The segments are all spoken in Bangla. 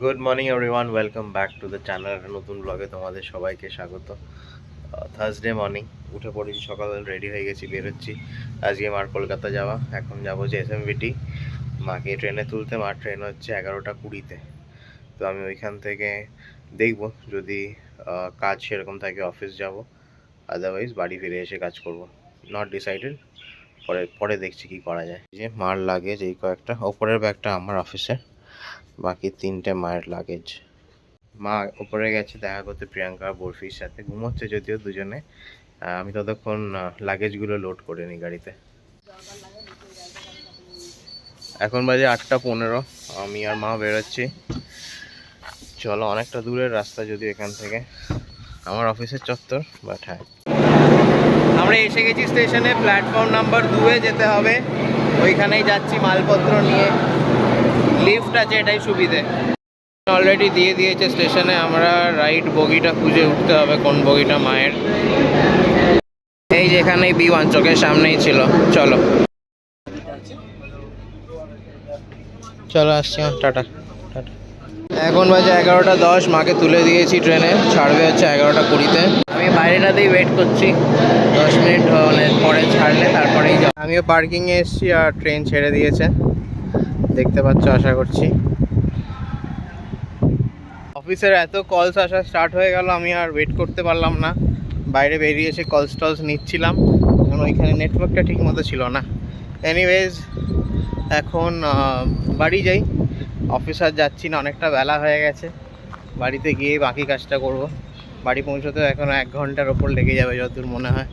Good morning everyone welcome back to the channel একটা নতুন ব্লগে তোমাদের সবাইকে স্বাগত। থার্সডে মর্নিং উঠে পড়েছি সকাল রেডি হয়ে গেছি বেরোচ্ছি আজকে মার কলকাতা যাওয়া, এখন যাব যে এস মাকে ট্রেনে তুলতে, মার ট্রেন হচ্ছে এগারোটা কুড়িতে। তো আমি ওইখান থেকে দেখব, যদি কাজ সেরকম থাকে অফিস যাব। আদারওয়াইজ বাড়ি ফিরে এসে কাজ করব। নট ডিসাইডেড পরে পরে দেখছি কি করা যায়। যে মার লাগেজ এই কয়েকটা, ওপরের ব্যাগটা আমার অফিসের বাকি তিনটে মায়ের লাগেজ মা ওপরে গেছে, দেখা করতে প্রিয়াঙ্কা আর বরফির সাথে। ঘুমোচ্ছে যদিও দুজনে। আমি ততক্ষণ লাগেজগুলো লোড করে নিই গাড়িতে। এখন বাজে আটটা পনেরো। আমি আর মা বেরোচ্ছি। চলো, অনেকটা দূরের রাস্তা যদি এখান থেকে। আমার অফিসের চত্বর বাট হ্যাঁ। আমরা এসে গেছি স্টেশনে প্ল্যাটফর্ম নাম্বার দুয়ে যেতে হবে। ওইখানেই যাচ্ছি মালপত্র নিয়ে। লিফট আছে এটাই সুবিধে। অলরেডি দিয়ে দিয়েছে স্টেশনে আমরা রাইট বগিটা খুঁজে উঠতে হবে কোন বগিটা মায়ের। এই যেখানেই বি ওয়ান চোখের সামনেই ছিল চলো। চলো আসছি হ্যাঁ, টাটা টাটা। এখন বাজে এগারোটা দশ মাকে তুলে দিয়েছি ট্রেনে ছাড়বে হচ্ছে এগারোটা কুড়িতে। আমি বাইরেটাতেই ওয়েট করছি দশ মিনিট মানে পরে ছাড়লে তারপরেই যাব। আমিও পার্কিংয়ে এসেছি আর ট্রেন ছেড়ে দিয়েছে। দেখতে পাচ্ছ, আশা করছি। অফিসের এত কলস আসা স্টার্ট হয়ে গেল, আমি আর ওয়েট করতে পারলাম না। বাইরে বেরিয়ে এসে কলস টলস নিচ্ছিলাম। কারণ ওইখানে নেটওয়ার্কটা ঠিক মতো ছিল না। এনিওয়েজ এখন বাড়ি যাই। অফিস আর যাচ্ছি না, অনেকটা বেলা হয়ে গেছে। বাড়িতে গিয়ে বাকি কাজটা করব। বাড়ি পৌঁছতে এখন এক ঘণ্টার ওপর লেগে যাবে, যতদূর মনে হয়।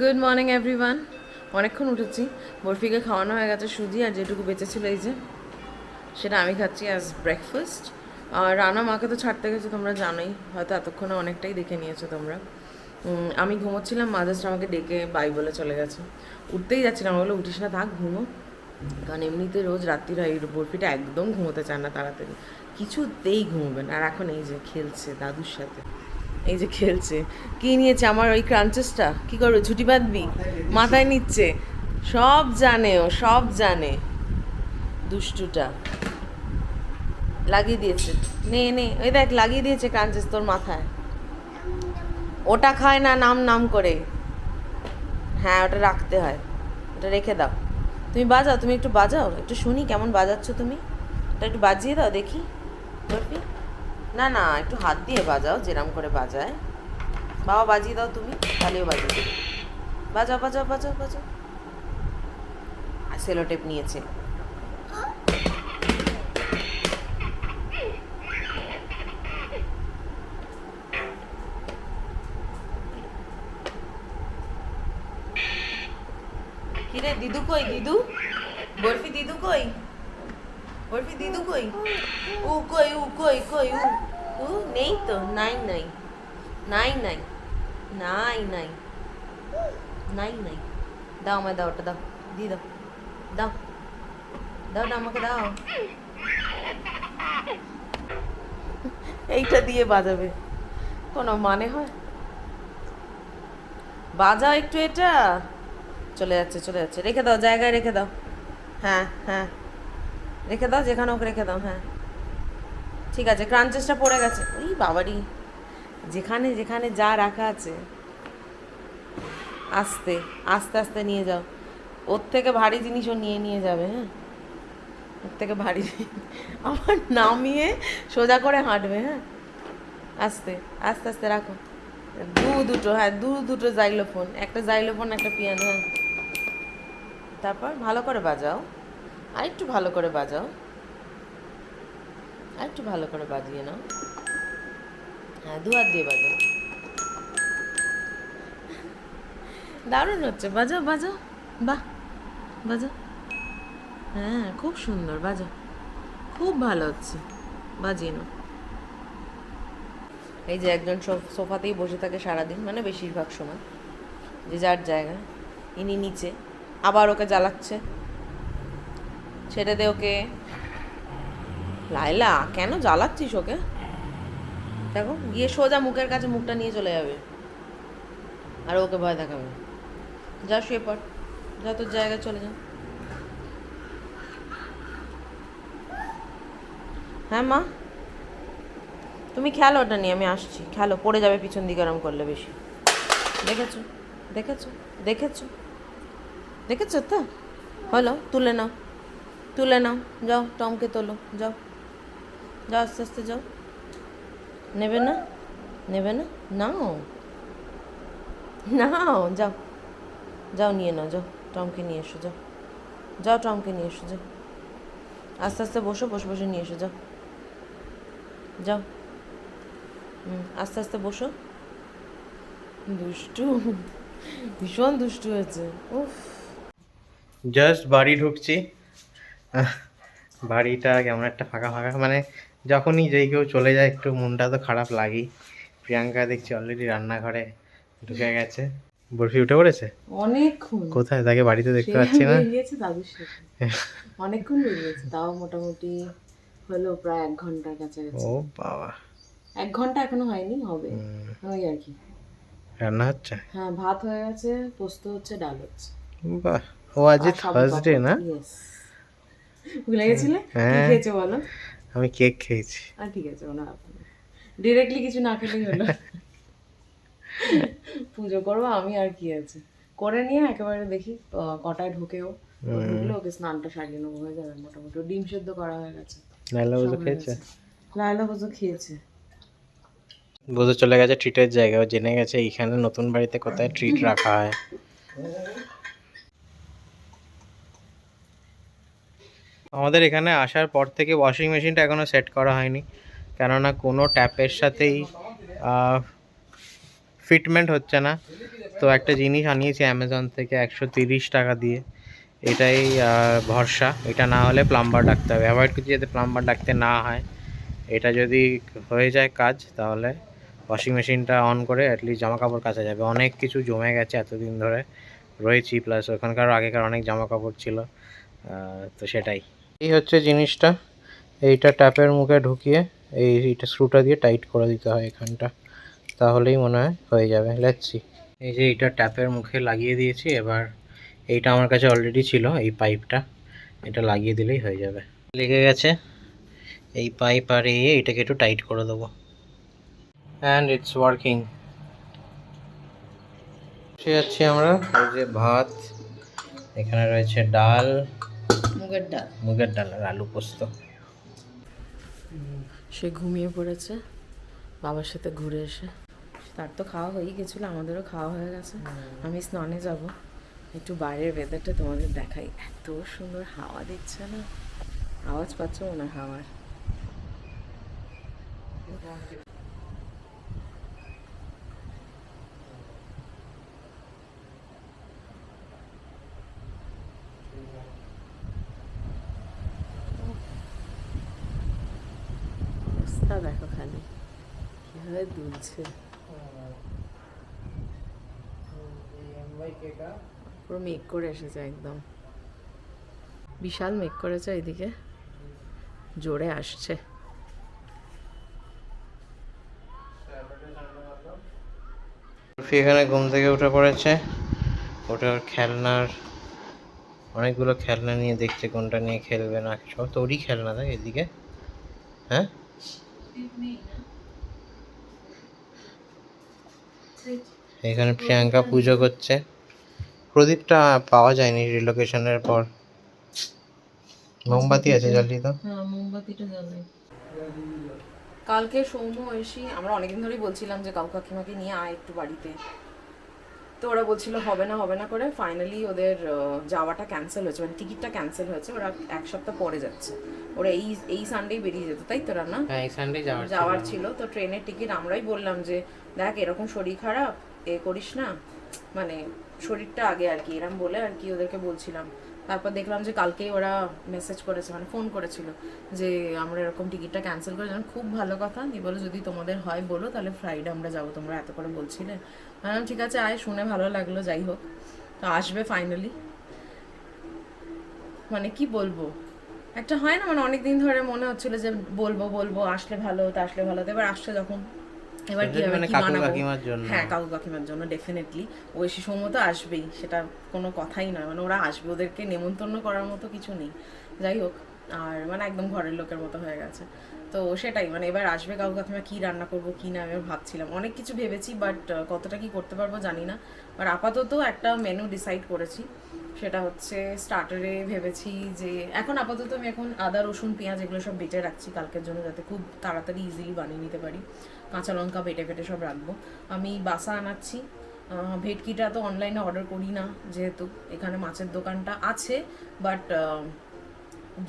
গুড মর্নিং এভরিওয়ান অনেকক্ষণ উঠেছি। বরফিকে খাওয়ানো হয়ে গেছে সুজি আর যেটুকু বেঁচেছিল এই যে, সেটা আমি খাচ্ছি অ্যাজ ব্রেকফাস্ট আর রানা মাকে তো ছাড়তে গেছে তোমরা জানোই, হয়তো এতক্ষণে অনেকটাই দেখে নিয়েছো তোমরা। আমি ঘুমোচ্ছিলাম, মা জাস্ট আমাকে ডেকে বাই বলে চলে গেছে। উঠতেই যাচ্ছিলাম বলে উঠিস না, থাক, ঘুমো। কারণ এমনিতে রোজ রাত্রির এই বরফিটা একদম ঘুমোতে চায় না তাড়াতাড়ি। কিছুতেই ঘুমোবেন আর এখন এই যে খেলছে দাদুর সাথে। এই যে খেলছে। কি নিয়েছে আমার ওই ক্রাঞ্চেসটা? কি করবে? ছুটি বাঁধবি? মাথায় নিচ্ছে। সব জানে ও, সব জানে। দুষ্টুটা। লাগিয়ে দিয়েছে। নে নে। ওই দেখ, লাগিয়ে দিয়েছে ক্রাঞ্চেস তোর মাথায়। ওটা খায় না নাম নাম করে। হ্যাঁ ওটা রাখতে হয়। ওটা রেখে দাও। তুমি বাজাও, তুমি একটু বাজাও। একটু শুনি কেমন বাজাচ্ছ তুমি। ওটা একটু বাজিয়ে দাও, দেখি। বরফি? না না, একটু হাত দিয়ে বাজাও, যেরম করে বাজায়। বাবা, বাজিয়ে দাও তুমি, তাহলেও বাজিয়ে দেবে। বাজাও বাজাও বাজাও বাজাও। আর সেলো টেপ নিয়েছে। কিরে, দিদু কই? দিদু? বরফি দিদু কই? বরফি দিদু কই? উ কই উ কই কই উ উ নেই তো নাই নাই নাই নাই নাই নাই নাই নাই দাও আমায় দাও ওটা দাও দিয়ে দাও দাও দাও না আমাকে দাও এইটা দিয়ে বাজাবে। কোনো মানে হয়? বাজাও একটু এটা। চলে যাচ্ছে চলে যাচ্ছে। রেখে দাও, জায়গায় রেখে দাও। হ্যাঁ হ্যাঁ। রেখে দাও, যেখানে হোক রেখে দাও হ্যাঁ। ঠিক আছে ক্রাঞ্চেসটা পড়ে গেছে। ওই বাবারি, যেখানে যেখানে যা রাখা আছে, আস্তে আস্তে আস্তে নিয়ে যাও। ওর থেকে ভারী জিনিসও নিয়ে নিয়ে যাবে হ্যাঁ? ওর থেকে ভারী আমার নামিয়ে সোজা করে হাঁটবে হ্যাঁ? আস্তে আস্তে আস্তে রাখো। দু দুটো হ্যাঁ দু দুটো জাইলোফোন একটা জাইলোফোন একটা পিয়ানো হ্যাঁ? তারপর ভালো করে বাজাও। আর একটু ভালো করে বাজাও। একটু ভালো করে বাজিয়ে নাও। হ্যাঁ দু হাত দিয়ে বাজাও। দারুণ হচ্ছে। বাজাও বাজাও। বাহ, বাজাও। হ্যাঁ খুব সুন্দর। বাজাও। খুব ভালো হচ্ছে। বাজিয়ে নাও। এই যে একজন সোফ- সোফাতেই বসে থাকে সারাদিন মানে বেশিরভাগ সময়। যে যার জায়গা। ইনি নিচে। আবার ওকে জ্বালাচ্ছে। ছেড়ে দে ওকে। লাইলা কেন জ্বালাচ্ছিস ওকে? দেখো, গিয়ে সোজা মুখের কাছে মুখটা নিয়ে চলে যাবে। আর ওকে ভয় দেখাবে। যা শুয়ে পড়, যা তোর জায়গায় চলে যা। হ্যাঁ মা? তুমি খেলো ওটা নিয়ে, আমি আসছি। খেলো পড়ে যাবে পিছন দিকে আরাম করলে বেশি। দেখেছ? দেখেছ? দেখেছ? দেখেছ তো? হলো, তুলে নাও। তুলে নাও। যাও, টমকে তোলো। যাও। যাও, আস্তে আস্তে যাও। নেবে না? নেবে না? নাও। নাও, যাও। যাও, নিয়ে নাও, যাও। টমকে নিয়ে এসো, যাও। যাও, টমকে নিয়ে এসো, যাও। আস্তে আস্তে বসো, বসে বসে নিয়ে এসো, যাও। যাও। হুম, আস্তে আস্তে বসো। দুষ্টু। ভীষণ দুষ্টু হয়েছে। উফ। জাস্ট বাড়ি ঢুকছি। বাড়িটা কেমন একটা ফাঁকা ফাঁকা। মানে যখনই যেই কেউ চলে যায় একটু মনটা তো খারাপ লাগেই। প্রিয়াঙ্কা দেখছি অলরেডি রান্নাঘরে ঢুকে গেছে। বরফি উঠে পড়েছে? অনেকক্ষণ। কোথায়? তাকে বাড়িতে দেখতে পাচ্ছি না। বেরিয়েছে দাদুর সাথে। অনেকক্ষণ বেরিয়েছে তাও মোটামুটি হলো প্রায় এক ঘণ্টার কাছাকাছি। ও বাবা। এক ঘণ্টা এখনও হয়নি হবে। ওই আর কি। রান্না হচ্ছে? হ্যাঁ ভাত হয়ে গেছে পোস্ত হচ্ছে ডাল হচ্ছে। বাহ ও আজ থার্সডে না? ভুলে গেছিলে? কি হ্যাঁ। খেয়েছো বলো? আমি কেক খেয়েছি। আর ঠিক আছে ওনা ডিরেক্টলি কিছু না খেলেই হলো। পুজো করব আমি আর কি আছে। করে নিয়ে একেবারে দেখি কটায় ঢুকেও ঢুকলে ওকে স্নানটা সারিয়ে নেব হয়ে যাবে মোটামুটি। ডিম সেদ্ধ করা হয়ে গেছে। নাইলা বুঝো খেয়েছে। লায়লা বুঝো খেয়েছে। বুঝো চলে গেছে ট্রিটের জায়গা জেনে গেছে এইখানে নতুন বাড়িতে কোথায় ট্রিট রাখা হয়। আমাদের এখানে আসার পর থেকে ওয়াশিং মেশিনটা এখনও সেট করা হয়নি। কেননা কোনো ট্যাপের সাথেই ফিটমেন্ট হচ্ছে না। তো একটা জিনিস আনিয়েছি অ্যামাজন থেকে একশো তিরিশ টাকা দিয়ে। এটাই ভরসা। এটা না হলে প্লাম্বার ডাকতে হবে। অ্যাভয়েড করছি যাতে প্লাম্বার ডাকতে না হয়। এটা যদি হয়ে যায় কাজ, তাহলে ওয়াশিং মেশিনটা অন করে অ্যাটলিস্ট জামা কাপড় কাচা যাবে। অনেক কিছু জমে গেছে এতদিন ধরে। রয়েছি প্লাস ওখানকার আগেকার অনেক জামা কাপড় ছিল তো সেটাই। এই হচ্ছে জিনিসটা। এইটা ট্যাপের মুখে ঢুকিয়ে এই এইটা স্ক্রুটা দিয়ে টাইট করে দিতে হয় এখানটা। তাহলেই মনে হয় হয়ে যাবে। লেটসি এই যে এইটা ট্যাপের মুখে লাগিয়ে দিয়েছি, এবার এইটা আমার কাছে অলরেডি ছিল, এই পাইপটা এটা লাগিয়ে দিলেই হয়ে যাবে। লেগে গেছে। এই পাইপ আর এই এটাকে একটু টাইট করে দেবো। অ্যান্ড ইটস ওয়ার্কিং যাচ্ছি আমরা। এই যে ভাত, এখানে রয়েছে ডাল। মুগের ডাল। মুগের ডাল আর আলু পোস্ত। সে ঘুমিয়ে পড়েছে বাবার সাথে ঘুরে এসে। তার তো খাওয়া হয়েই গেছিল আমাদেরও খাওয়া হয়ে গেছে। আমি স্নানে যাব একটু বাইরের ওয়েদারটা তোমাদের দেখাই। এত সুন্দর হাওয়া দিচ্ছে না। আওয়াজ পাচ্ছ মনে হয় হাওয়ার অবস্থা দেখো খালি দুলছে পুরো মেঘ করে এসেছে একদম। বিশাল মেঘ করেছে এদিকে জোরে আসছে। এখানে ঘুম থেকে উঠে পড়েছে। ওটার খেলনার অনেকগুলো খেলনা নিয়ে দেখছে কোনটা নিয়ে খেলবে না সব তোরই খেলনা দেখ এদিকে? হ্যাঁ? এখানে প্রিয়াঙ্কা পুজো করছে। প্রদীপটা পাওয়া যায়নি রিলোকেশনের পর। মোমবাতি আছে জ্বালিয়ে তো হ্যাঁ মোমবাতিটা জ্বালাই। কালকে সৌম্য এসি আমরা অনেকদিন ধরেই বলছিলাম যে কাকু কাকিমাকে নিয়ে আয় একটু বাড়িতে। তো ওরা বলছিল হবে না হবে না করে ফাইনালি ওদের যাওয়াটা ক্যান্সেল হয়েছে মানে টিকিটটা ক্যান্সেল হয়েছে ওরা এক সপ্তাহ পরে যাচ্ছে। ওরা এই এই সানডেই বেরিয়ে যেত তাই তো রান্না? হ্যাঁ এই সানডে যাওয়ার যাওয়ার ছিল তো ট্রেনের টিকিট আমরাই বললাম যে দেখ এরকম শরীর খারাপ এ করিস না। মানে শরীরটা আগে আর কি এরম বলে আর কি ওদেরকে বলছিলাম। তারপর দেখলাম যে কালকেই ওরা মেসেজ করেছে মানে ফোন করেছিল যে আমরা এরকম টিকিটটা ক্যান্সেল করে দিলাম। খুব ভালো কথা দিয়ে বলো যদি তোমাদের হয় বলো তাহলে ফ্রাইডে আমরা যাব তোমরা এত করে বলছিলে। হ্যাঁ ঠিক আছে আয় শুনে ভালো লাগল যাই হোক। তো আসবে ফাইনালি মানে কি বলব? একটা হয় না মানে অনেক দিন ধরে মনে হচ্ছিল যে বলব বলব আসলে ভালো হতো আসলে ভালো হতো এবার আসছে যখন। এবার কি হবে মানে কি কাকু কাকিমার জন্য। হ্যাঁ কাকু কাকিমার জন্য ডেফিনেটলি ওই সে সময় তো আসবেই সেটা কোনো কথাই নয়। মানে ওরা আসবে ওদেরকে নেমন্তন্ন করার মতো কিছু নেই। যাই হোক আর মানে একদম ঘরের লোকের মতো হয়ে গেছে। তো সেটাই মানে এবার আসবে কাকু কাকিমা কী রান্না করব কী না আমি ভাবছিলাম। অনেক কিছু ভেবেছি বাট কতটা কি করতে পারব জানি না। বাট আপাতত একটা মেনু ডিসাইড করেছি। সেটা হচ্ছে স্টার্টারে ভেবেছি যে এখন আপাতত আমি এখন আদা, রসুন, পেঁয়াজ এগুলো সব বেটে রাখছি কালকের জন্য যাতে খুব তাড়াতাড়ি ইজিলি বানিয়ে নিতে পারি। কাঁচা লঙ্কা বেটে ফেটে সব রাখব। আমি বাসা আনাচ্ছি। ভেটকিটা তো অনলাইনে অর্ডার করি না যেহেতু। এখানে মাছের দোকানটা আছে বাট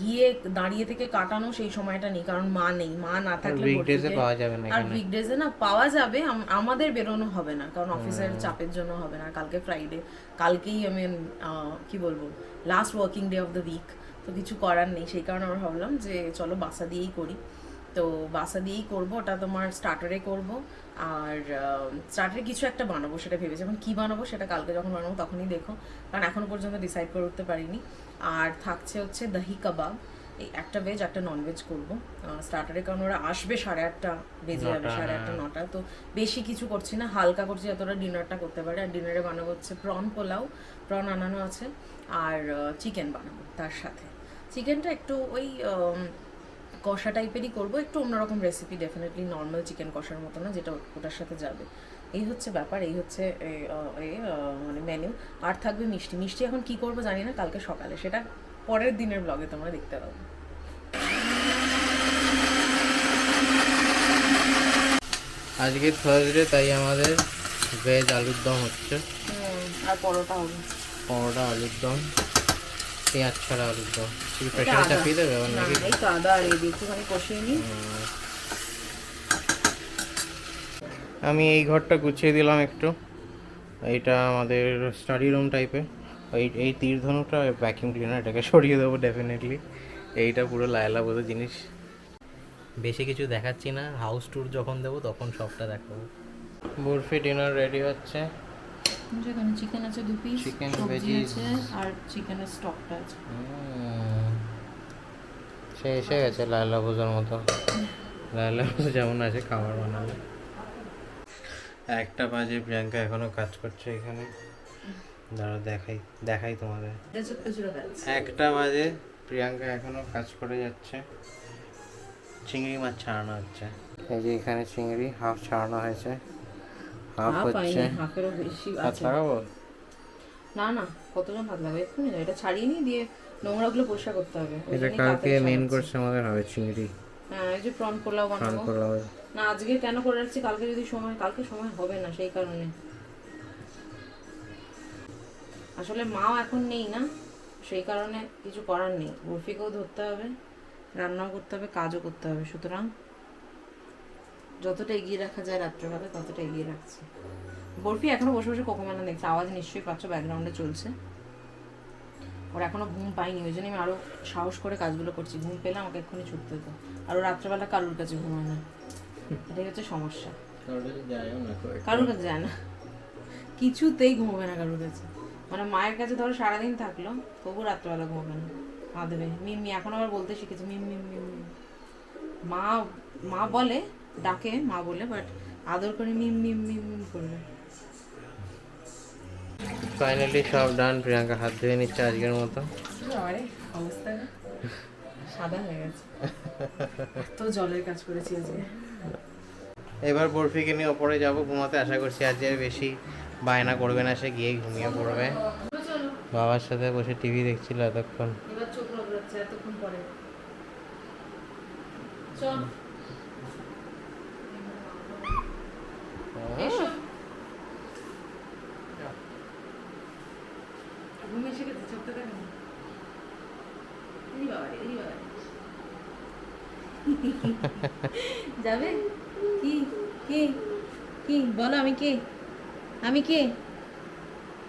গিয়ে দাঁড়িয়ে থেকে কাটানো সেই সময়টা নেই কারণ মা নেই। মা না থাকলে উইকডেজে পাওয়া যাবে না আর উইকডেজে না পাওয়া যাবে আমাদের বেরোনো হবে না কারণ অফিসের চাপের জন্য হবে না কালকে ফ্রাইডে কালকেই আমি কি বলব last working day of the week তো কিছু করার নেই। সেই কারণে আমরা ভাবলাম যে চলো বাসা দিয়েই করি। তো বাসা দিয়েই করব ওটা তোমার স্টার্টারে করব। আর স্টার্টারে কিছু একটা বানাবো সেটা ভেবেছি। এখন কী বানাবো সেটা কালকে যখন বানাবো তখনই দেখো। কারণ এখনও পর্যন্ত ডিসাইড করে উঠতে পারিনি। আর থাকছে হচ্ছে দহি কাবাব। এই একটা ভেজ একটা নন ভেজ করব স্টার্টারে কারণ ওরা আসবে সাড়ে আটটা বেজে যাবে সাড়ে আটটা নটা। তো বেশি কিছু করছি না হালকা করছি যতটা ডিনারটা করতে পারে। আর ডিনারে বানাবো হচ্ছে প্রন পোলাও। প্রন আনানো আছে। আর চিকেন বানাবো তার সাথে। চিকেনটা একটু ওই কষা টাইপেরই করব একটু অন্যরকম রেসিপি ডেফিনেটলি নর্মাল চিকেন কষার মতো না যেটা ওটার সাথে যাবে। এই হচ্ছে ব্যাপার এই হচ্ছে মানে মেনু আর থাকবে মিষ্টি। মিষ্টি এখন কি করব জানি না কালকে সকালে। সেটা পরের দিনের ব্লগে তোমরা দেখতে পাবে। আজকে থার্সডে তাই আমাদের ভেজ আলুর দম হচ্ছে। আর পরোটা হবে। পরোটা আলুর দম। পেঁয়াজ ছাড়া এটা প্রেশারে। চাপিয়ে দেবে আবার না নাকি? এই তো আদা আর এই দিয়ে একটুখানি কষিয়ে নিই। হুম। আমি এই ঘরটা গুছিয়ে দিলাম একটু। এইটা আমাদের স্টাডি রুম টাইপের এই এই তীর ধনুটা ভ্যাকিউম ক্লিনার এটাকে সরিয়ে দেবো ডেফিনেটলি এইটা পুরো লায়লা বোধ জিনিস। বেশি কিছু দেখাচ্ছি না। হাউস ট্যুর যখন দেবো তখন সবটা দেখাবো। বরফি ডিনার রেডি হচ্ছে। যেখানে চিকেন আছে দু পিস Chicken, সবজি আছে আর চিকেনের স্টকটা আছে। সে এসে গেছে লায়লা বোঝার মতো। লায়লা বোঝা যেমন আছে খাবার বানালে একটা বাজে প্রিয়াঙ্কা এখনও কাজ করছে এখানে। দাঁড়া দেখাই দেখাই তোমাদের। একটা বাজে প্রিয়াঙ্কা এখনও কাজ করে যাচ্ছে। চিংড়ি মাছ ছাড়ানো হচ্ছে। এই যে এখানে চিংড়ি হাফ ছাড়ানো হয়েছে। হাফ হচ্ছে। হাফেরও বেশি হাত আছে। লাগাবো না না কতজন হাত লাগাবে? এক্ষুনি না এটা ছাড়িয়ে নিয়ে দিয়ে নোংরাগুলো পরিষ্কার করতে হবে। এটা কালকে মেন কোর্স আমাদের হবে চিংড়ি। হ্যাঁ এই যে প্রন পোলাও বানাবো। না আজকে কেন করে রাখছি? কালকে যদি সময় কালকে সময় হবে না সেই কারণে। আসলে মাও এখন নেই না সেই কারণে কিছু করার নেই। বরফিকেও ধরতে হবে রান্নাও করতে হবে কাজও করতে হবে। সুতরাং যতটা এগিয়ে রাখা যায় রাত্রেবেলা ততটা এগিয়ে রাখছি। বরফি এখনও বসে বসে কোকোমানা দেখছে আওয়াজ নিশ্চয়ই পাচ্ছ ব্যাকগ্রাউন্ডে চলছে। ওর এখনও ঘুম পাইনি ওই জন্য আমি আরও সাহস করে কাজগুলো করছি। ঘুম পেলে আমাকে এক্ষুনি ছুটতে হতো। আর ও রাত্রেবেলা কারুর কাছে ঘুমায় না। এটাই হচ্ছে সমস্যা। কারোর কাছে যায় না। কিছুতেই ঘুমাবে না কারোর কাছে। মানে মায়ের কাছে ধরো সারাদিন থাকল তবু রাত্রেবেলা ঘুমাবে না। কাঁদবে। মিম্মি এখন আবার বলতে শিখেছে মিম মিম মিম। মা মা বলে ডাকে মা বলে বাট আদর করে মিম মিম মিম মিম করবে। ফাইনালি সব ডান প্রিয়াঙ্কা হাত ধুয়ে নিচ্ছে আজকের মতো। আরে অবস্থা সাদা হয়ে গেছে। তো জলের কাজ করেছি আজকে। এবার বরফিকে নিয়ে ওপরে যাব ঘুমাতে আশা করছি আজ আর বেশি বায়না করবে না সে গিয়েই ঘুমিয়ে পড়বে। বাবার সাথে বসে টিভি দেখছিল এতক্ষণ। এবার চোখ এতক্ষণ পরে। চল। এসো এসে গেছে। যাবে কি কি কি বলো আমি কে আমি কে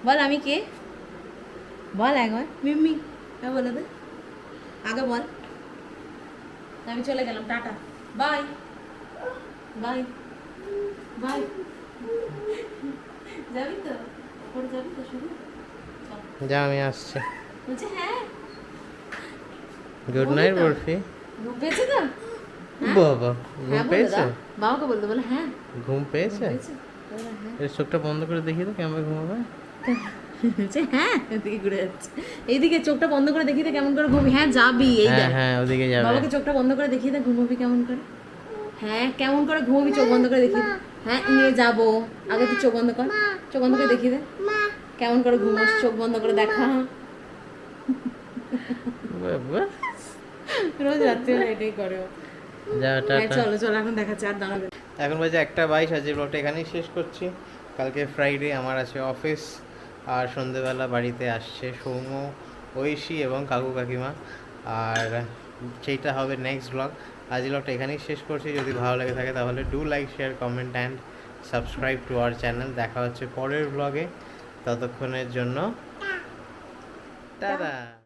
বল আমি কে বল একবার মিম্মি হ্যাঁ বলে দে আগে বল আমি চলে গেলাম টাটা বাই বাই বাই যাবি তো? পরে যাবি তো শুধু? যা আমি আসছি। বলছে হ্যাঁ। গুড নাইট ঘুম পেয়েছে তো? বাবা ঘুম হ্যাঁ পেয়েছে? বাবাকে বলতে বলে হ্যাঁ। ঘুম পেয়েছে? হ্যাঁ। এর চোখটা বন্ধ করে দেখি তো কেমন ঘুমাবে। হ্যাঁ। এদিকে ঘুরে যাচ্ছে। এইদিকে চোখটা বন্ধ করে দেখিয়ে দে কেমন করে ঘুমবি। হ্যাঁ যাবি এই হ্যাঁ দেখ। হ্যাঁ ওদিকে যাবে। বাবাকে চোখটা বন্ধ করে দেখিয়ে দে ঘুমবি কেমন করে। হ্যাঁ কেমন করে ঘুমবি চোখ বন্ধ করে দেখি। হ্যাঁ নিয়ে যাব। আগে তুই চোখ বন্ধ কর। চোখ বন্ধ করে দেখিয়ে দে। কেমন করে ঘুমোস চোখ বন্ধ করে দেখা বাবা, রোজ রাত্রিবেলা এটাই করে হ্যাঁ চলো চলো এখন দেখাচ্ছে আর দাঁড়াবে এখন বাজে একটা বাইশ আজকে ব্লগটা এখানেই শেষ করছি। কালকে ফ্রাইডে আমার আছে অফিস আর সন্ধেবেলা বাড়িতে আসছে সৌম্য ঐশী এবং কাকু কাকিমা। আর সেইটা হবে নেক্সট ব্লগ আজ ব্লগটা এখানেই শেষ করছি। যদি ভালো লেগে থাকে তাহলে do like share comment and subscribe to our channel দেখা হচ্ছে পরের ব্লগে ততক্ষণের জন্য। টাটা